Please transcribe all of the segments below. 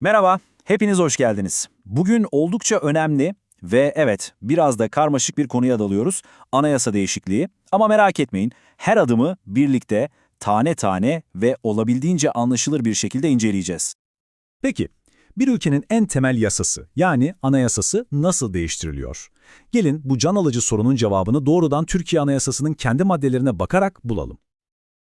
Merhaba, hepiniz hoş geldiniz. Bugün oldukça önemli ve evet biraz da karmaşık bir konuya dalıyoruz. Anayasa değişikliği. Ama merak etmeyin, her adımı birlikte, tane tane ve olabildiğince anlaşılır bir şekilde inceleyeceğiz. Peki, bir ülkenin en temel yasası yani anayasası nasıl değiştiriliyor? Gelin bu can alıcı sorunun cevabını doğrudan Türkiye Anayasası'nın kendi maddelerine bakarak bulalım.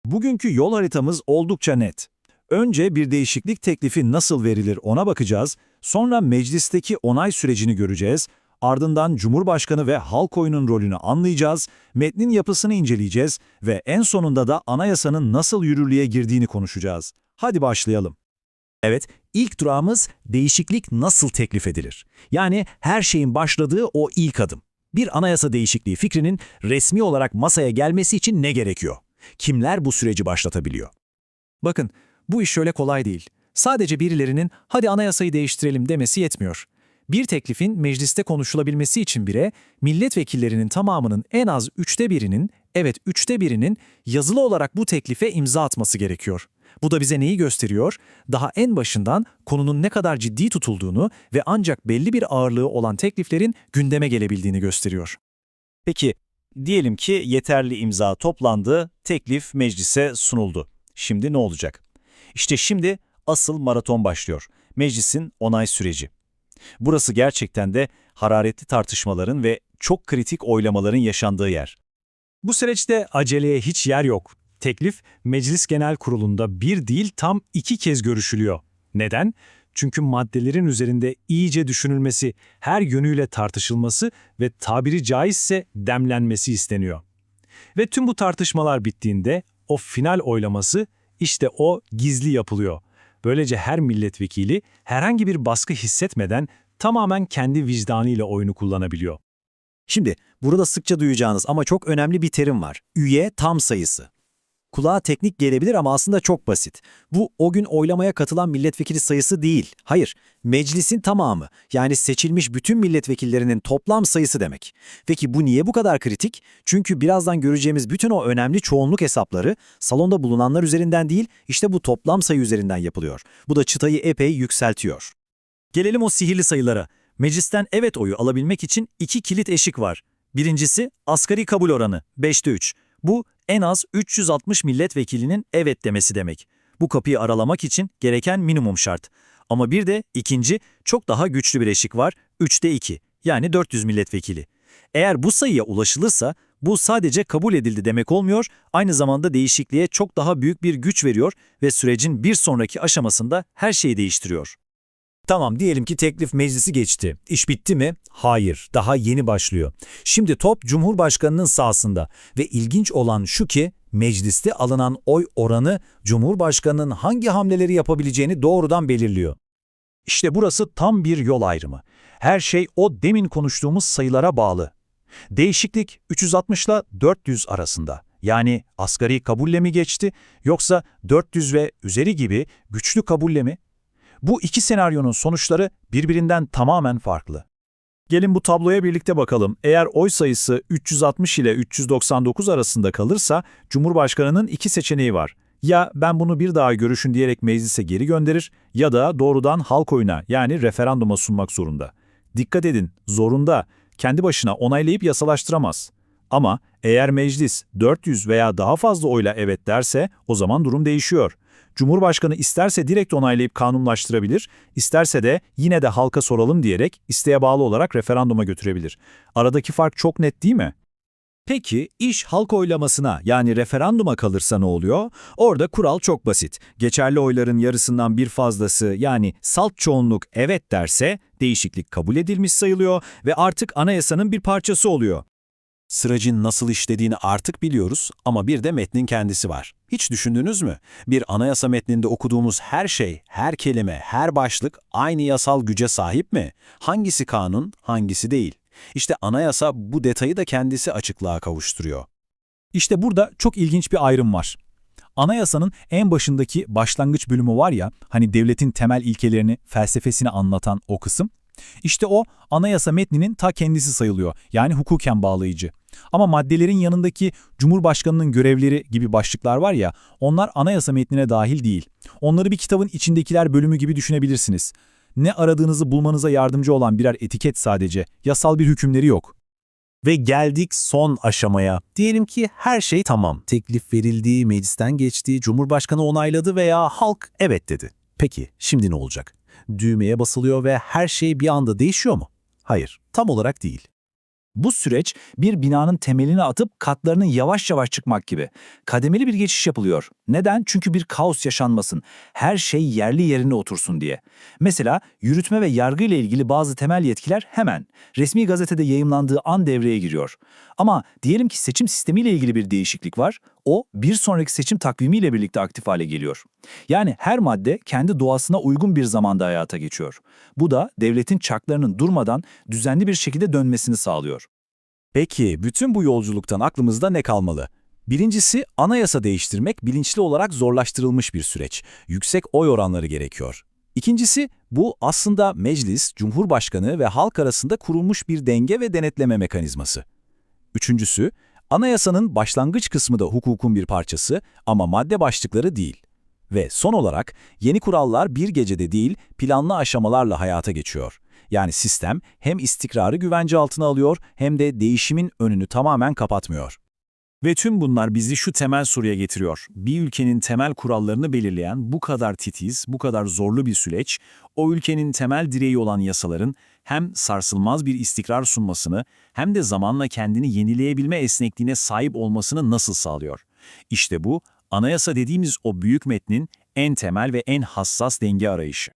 Bugünkü yol haritamız oldukça net. Önce bir değişiklik teklifi nasıl verilir ona bakacağız, sonra meclisteki onay sürecini göreceğiz, ardından Cumhurbaşkanı ve halk oyunun rolünü anlayacağız, metnin yapısını inceleyeceğiz ve en sonunda da anayasanın nasıl yürürlüğe girdiğini konuşacağız. Hadi başlayalım. Evet, ilk durağımız değişiklik nasıl teklif edilir? Yani her şeyin başladığı o ilk adım. Bir anayasa değişikliği fikrinin resmi olarak masaya gelmesi için ne gerekiyor? Kimler bu süreci başlatabiliyor? Bakın, bu iş şöyle kolay değil. Sadece birilerinin hadi anayasayı değiştirelim demesi yetmiyor. Bir teklifin mecliste konuşulabilmesi için bile milletvekillerinin tamamının en az üçte birinin, evet üçte birinin yazılı olarak bu teklife imza atması gerekiyor. Bu da bize neyi gösteriyor? Daha en başından konunun ne kadar ciddi tutulduğunu ve ancak belli bir ağırlığı olan tekliflerin gündeme gelebildiğini gösteriyor. Peki, diyelim ki yeterli imza toplandı, teklif meclise sunuldu. Şimdi ne olacak? İşte şimdi asıl maraton başlıyor. Meclisin onay süreci. Burası gerçekten de hararetli tartışmaların ve çok kritik oylamaların yaşandığı yer. Bu süreçte aceleye hiç yer yok. Teklif, Meclis Genel Kurulu'nda bir değil tam iki kez görüşülüyor. Neden? Çünkü maddelerin üzerinde iyice düşünülmesi, her yönüyle tartışılması ve tabiri caizse demlenmesi isteniyor. Ve tüm bu tartışmalar bittiğinde o final oylaması işte o gizli yapılıyor. Böylece her milletvekili herhangi bir baskı hissetmeden tamamen kendi vicdanıyla oyunu kullanabiliyor. Şimdi burada sıkça duyacağınız ama çok önemli bir terim var. Üye tam sayısı. Kulağa teknik gelebilir ama aslında çok basit. Bu o gün oylamaya katılan milletvekili sayısı değil. Hayır, meclisin tamamı yani seçilmiş bütün milletvekillerinin toplam sayısı demek. Peki bu niye bu kadar kritik? Çünkü birazdan göreceğimiz bütün o önemli çoğunluk hesapları salonda bulunanlar üzerinden değil, işte bu toplam sayı üzerinden yapılıyor. Bu da çıtayı epey yükseltiyor. Gelelim o sihirli sayılara. Meclisten evet oyu alabilmek için iki kilit eşik var. Birincisi asgari kabul oranı 5'te 3. Bu en az 360 milletvekilinin evet demesi demek. Bu kapıyı aralamak için gereken minimum şart. Ama bir de ikinci çok daha güçlü bir eşik var 3'te 2 yani 400 milletvekili. Eğer bu sayıya ulaşılırsa bu sadece kabul edildi demek olmuyor, aynı zamanda değişikliğe çok daha büyük bir güç veriyor ve sürecin bir sonraki aşamasında her şeyi değiştiriyor. Tamam diyelim ki teklif meclisi geçti. İş bitti mi? Hayır, daha yeni başlıyor. Şimdi top Cumhurbaşkanı'nın sahasında ve ilginç olan şu ki mecliste alınan oy oranı Cumhurbaşkanı'nın hangi hamleleri yapabileceğini doğrudan belirliyor. İşte burası tam bir yol ayrımı. Her şey o demin konuştuğumuz sayılara bağlı. Değişiklik 360 ile 400 arasında. Yani asgari kabulle mi geçti yoksa 400 ve üzeri gibi güçlü kabulle mi? Bu iki senaryonun sonuçları birbirinden tamamen farklı. Gelin bu tabloya birlikte bakalım. Eğer oy sayısı 360 ile 399 arasında kalırsa Cumhurbaşkanı'nın iki seçeneği var. Ya ben bunu bir daha görüşün diyerek meclise geri gönderir ya da doğrudan halk oyuna yani referanduma sunmak zorunda. Dikkat edin, zorunda. Kendi başına onaylayıp yasalaştıramaz. Ama eğer meclis 400 veya daha fazla oyla evet derse o zaman durum değişiyor. Cumhurbaşkanı isterse direkt onaylayıp kanunlaştırabilir, isterse de yine de halka soralım diyerek isteğe bağlı olarak referanduma götürebilir. Aradaki fark çok net değil mi? Peki iş halk oylamasına yani referanduma kalırsa ne oluyor? Orada kural çok basit. Geçerli oyların yarısından bir fazlası yani salt çoğunluk evet derse değişiklik kabul edilmiş sayılıyor ve artık anayasanın bir parçası oluyor. Sıracın nasıl işlediğini artık biliyoruz ama bir de metnin kendisi var. Hiç düşündünüz mü? Bir anayasa metninde okuduğumuz her şey, her kelime, her başlık aynı yasal güce sahip mi? Hangisi kanun, hangisi değil? İşte anayasa bu detayı da kendisi açıklığa kavuşturuyor. İşte burada çok ilginç bir ayrım var. Anayasanın en başındaki başlangıç bölümü var ya, hani devletin temel ilkelerini, felsefesini anlatan o kısım. İşte o anayasa metninin ta kendisi sayılıyor. Yani hukuken bağlayıcı. Ama maddelerin yanındaki Cumhurbaşkanının görevleri gibi başlıklar var ya, onlar anayasa metnine dahil değil. Onları bir kitabın içindekiler bölümü gibi düşünebilirsiniz. Ne aradığınızı bulmanıza yardımcı olan birer etiket sadece, yasal bir hükümleri yok. Ve geldik son aşamaya. Diyelim ki her şey tamam. Teklif verildi, meclisten geçti, Cumhurbaşkanı onayladı veya halk evet dedi. Peki şimdi ne olacak? Düğmeye basılıyor ve her şey bir anda değişiyor mu? Hayır, tam olarak değil. Bu süreç bir binanın temelini atıp katlarının yavaş yavaş çıkmak gibi. Kademeli bir geçiş yapılıyor. Neden? Çünkü bir kaos yaşanmasın. Her şey yerli yerine otursun diye. Mesela yürütme ve yargı ile ilgili bazı temel yetkiler hemen resmi gazetede yayımlandığı an devreye giriyor. Ama diyelim ki seçim sistemiyle ilgili bir değişiklik var. O bir sonraki seçim takvimiyle birlikte aktif hale geliyor. Yani her madde kendi doğasına uygun bir zamanda hayata geçiyor. Bu da devletin çarklarının durmadan düzenli bir şekilde dönmesini sağlıyor. Peki, bütün bu yolculuktan aklımızda ne kalmalı? Birincisi, anayasa değiştirmek bilinçli olarak zorlaştırılmış bir süreç. Yüksek oy oranları gerekiyor. İkincisi, bu aslında meclis, cumhurbaşkanı ve halk arasında kurulmuş bir denge ve denetleme mekanizması. Üçüncüsü, anayasanın başlangıç kısmı da hukukun bir parçası ama madde başlıkları değil. Ve son olarak, yeni kurallar bir gecede değil, planlı aşamalarla hayata geçiyor. Yani sistem hem istikrarı güvence altına alıyor hem de değişimin önünü tamamen kapatmıyor. Ve tüm bunlar bizi şu temel soruya getiriyor. Bir ülkenin temel kurallarını belirleyen bu kadar titiz, bu kadar zorlu bir süreç, o ülkenin temel direği olan yasaların hem sarsılmaz bir istikrar sunmasını hem de zamanla kendini yenileyebilme esnekliğine sahip olmasını nasıl sağlıyor? İşte bu, anayasa dediğimiz o büyük metnin en temel ve en hassas denge arayışı.